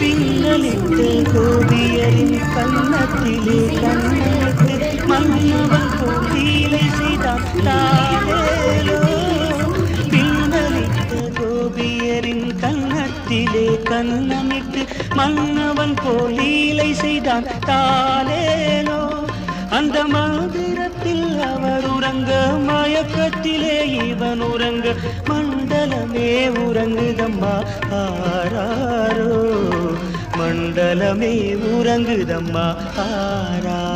பின்னலிட்ட கோபியரின் கண்ணத்திலே கண்ணிட்டு மன்னவன் கோபியிலை செய்தாலே பின்னலிட்ட கோபியரின் கண்ணத்திலே கண்ணமிட்டு மன்னவன் போலீலை செய்தான் தாலேலோ அந்த மாதிரி உறங்க மண்டலமே உறங்குதம்மா. ஆராரோ. மண்டலமே உறங்குதம்மா. ஆரா